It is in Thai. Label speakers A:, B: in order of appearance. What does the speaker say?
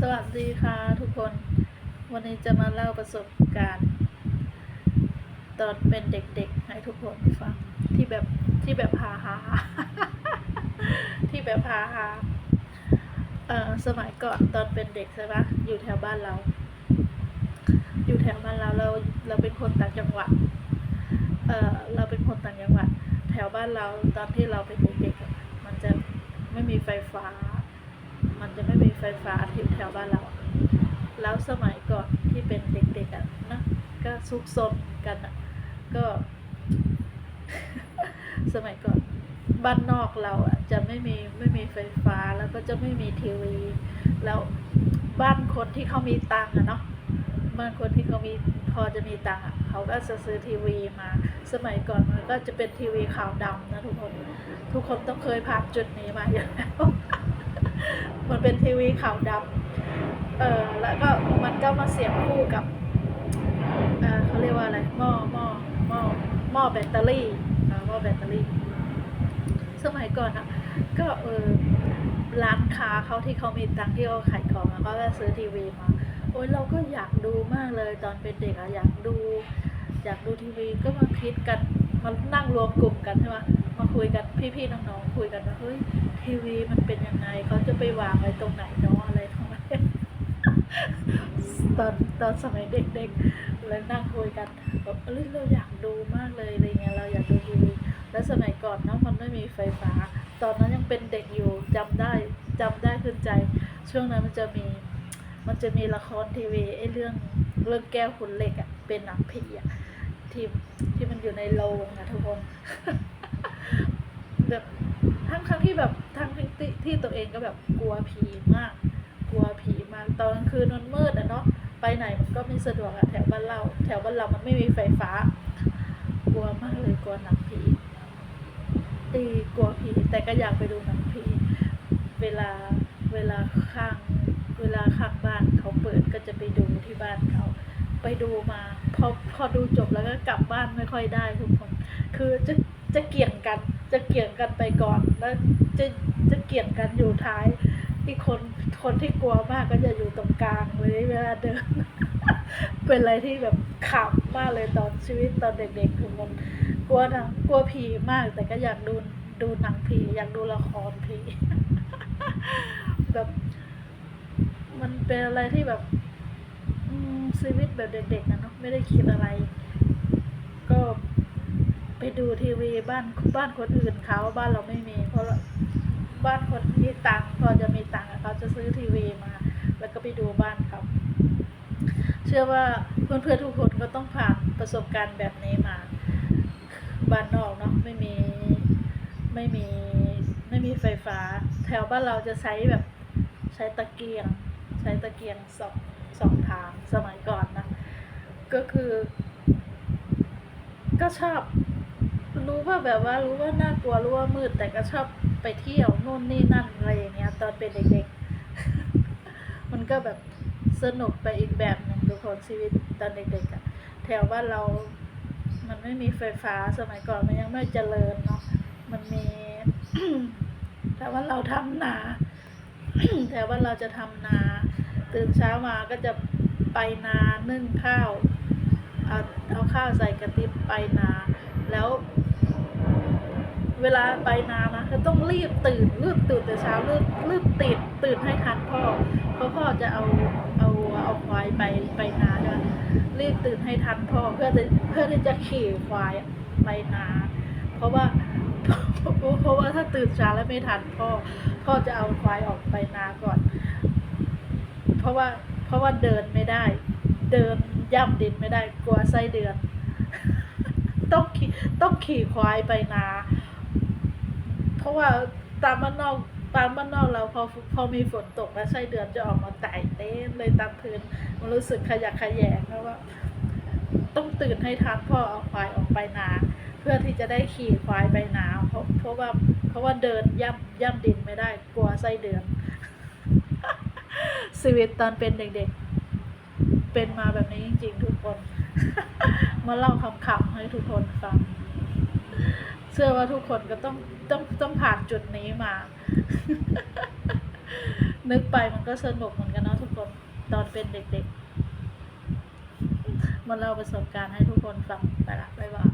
A: สวัสดีค่ะทุกคน วันนี้จะมาเล่าประสบการณ์ ตอนเป็นเด็กๆ ให้ทุกคนฟัง ที่แบบที่แบบฮาฮาที่แบบฮาฮาเอ่อสมัยก่อนตอนเป็นเด็กใช่ปะอยู่แถวบ้านเรา อยู่แถวบ้านเราเราเราเป็นคนต่างจังหวัดเอ่อเราเป็นคนต่างจังหวัด แถวบ้านเราตอนที่เราเป็นเด็กๆมันจะไม่มีไฟฟ้า มันจะไม่มี ไฟฟ้าที่แถวบ้านเรา แล้วสมัยก่อนที่เป็นเด็กๆอะนะก็ซุกซนกันอะก็ สมัยก่อนบ้านนอกเราอะจะไม่มีไม่มีไฟฟ้าแล้วก็จะไม่มีทีวี แล้วบ้านคนที่เขามีตังค์อะเนาะบ้านคนที่เขามีพอจะมีตังค์อะเขาก็จะซื้อทีวีมา สมัยก่อนมันก็จะเป็นทีวีขาวดำนะทุกคน ทุกคนต้องเคยผ่านจุดนี้มาอยู่แล้ว มันเป็นทีวีขาวดำเออแล้วก็มันก็มาเสียบคู่กับเออเขาเรียกว่าอะไรหม้อหม้อหม้อหม้อแบตเตอรี่หม้อแบตเตอรี่ สมัยก่อนอะก็เออร้านค้าเขาที่เขามีตังที่เขาขายของอะเขาก็ซื้อทีวีมาโอ้ยเราก็อยากดูมากเลยตอนเป็นเด็กอะอยากดู อยากดูทีวีก็มาคิดกันมานั่งรวมกลุ่มกันใช่ไหม มาคุยกันพี่ๆน้องๆคุยกันว่าเฮ้ยทีวีมันเป็นยังไงเขาจะไปวางไว้ตรงไหนเนาะอะไรทั้งนั้นตอนตอนสมัยเด็กๆเลยนั่งคุยกันแบบเอ้ยเราอยากดูมากเลยอะไรเงี้ยเราอยากดูทีวีแล้วสมัยก่อนเนาะมันไม่มีไฟฟ้า ตอนนั้นยังเป็นเด็กอยู่จำได้จำได้ขึ้นใจ ช่วงนั้นมันจะมีมันจะมีละครทีวีไอ้เรื่องเรื่องแก้วขุนเหล็กอะเป็นหนังผีอะที่ที่มันอยู่ในโรงอะทุกคน แบบทั้งทั้งที่แบบทั้งที่ที่ตัวเองก็แบบกลัวผีมาก กลัวผีมากตอนกลางคืนมันมืดอะเนาะไปไหนมันก็ไม่สะดวกอะแถวบ้านเรา แถวบ้านเรามันไม่มีไฟฟ้า กลัวมากเลยกลัวหนังผีตีกลัวผีแต่ก็อยากไปดูหนังผีเวลาเวลาข้างเวลาข้างบ้านเขาเปิดก็จะไปดูที่บ้านเขาไปดูมาพอพอดูจบแล้วก็กลับบ้านไม่ค่อยได้ทุกคนคือจะ จะเกี่ยงกัน จะเกี่ยงกันไปก่อน แล้วจะจะเกี่ยงกันอยู่ท้ายที่คนคนที่กลัวมากก็จะอยู่ตรงกลางเลยเวลาเดิน เป็นอะไรที่แบบขำมากเลยตอนชีวิตตอนเด็กๆทุกคนกลัวหนังกลัวผีมาก แต่ก็อยากดูดูหนังผีอยากดูละครผีแบบ มันเป็นอะไรที่แบบชีวิตแบบเด็กๆนะเนาะไม่ได้คิดอะไร ก็ ไปดูทีวีบ้านบ้านคนอื่นเขาบ้านเราไม่มี เพราะบ้านคนมีตังพอจะมีตังเขาจะซื้อทีวีมา แล้วก็ไปดูบ้านเขาเชื่อว่าเพื่อนๆทุกคนก็ต้องผ่านประสบการณ์แบบนี้มาบ้านนอกเนาะไม่มีไม่มีไม่มีไฟฟ้า แถวบ้านเราจะใช้แบบใช้ตะเกียง ใช้ตะเกียงสองสองทางสมัยก่อนนะ ก็คือ ก็ชอบ รู้ว่าแบบว่ารู้ว่าน่ากลัวรู้ว่ามืดแต่ก็ชอบไปเที่ยวนู่นนี่นั่นอะไรอย่างเงี้ย ตอนเป็นเด็กๆ มันก็แบบสนุกไปอีกแบบหนึ่งทุกคนชีวิตตอนเด็กๆอะแถวบ้านเรา มันไม่มีไฟฟ้าสมัยก่อนมันยังไม่เจริญเนาะมันมีแต่ว่าเราทำนาแต่ว่าเราจะทำนา ตื่นเช้ามาก็จะไปนานึ่งข้าวเอาเอาข้าวใส่กระติบไปนา แล้ว เวลาไปนานะก็ต้องรีบตื่นรีบตื่นแต่เช้ารีบรีบตื่นตื่นให้ทันพ่อเพราะพ่อจะเอาเอาเอาควายไปไปนาใช่ไหมรีบตื่นให้ทันพ่อเพื่อจะเพื่อที่จะขี่ควายไปนา เพราะว่าเพราะว่าถ้าตื่นเช้าแล้วไม่ทันพ่อพ่อจะเอาควายออกไปนาก่อน เพราะว่าเพราะว่าเดินไม่ได้ เดินย่ำดินไม่ได้กลัวไส้เดือนต้องขี่ต้องขี่ควายไปนา เพราะว่าตามบ้านนอกตามบ้านนอกเราพอพอมีฝนตกแล้วไส้เดือนจะออกมาไต่เต้นเลยตามพื้นมันรู้สึกขยักขยแงเพราะว่า ต้องตื่นให้ทันพ่อเอาควายออกไปนาเพื่อที่จะได้ขี่ควายไปนาเพราะเพราะว่าเพราะว่าเดินย่ำย่ำดินไม่ได้กลัวไส้เดือนชีวิตตอนเป็นเด็กๆ เป็นมาแบบนี้จริงๆทุกคน มาเล่าคำๆให้ทุกคนฟัง เชื่อว่าทุกคนก็ต้องต้องต้องผ่านจุดนี้มา นึกไปมันก็สนุกเหมือนกันเนาะทุกคนตอนเป็นเด็กๆมาเล่าประสบการณ์ให้ทุกคนฟังไปละบ๊ายบาย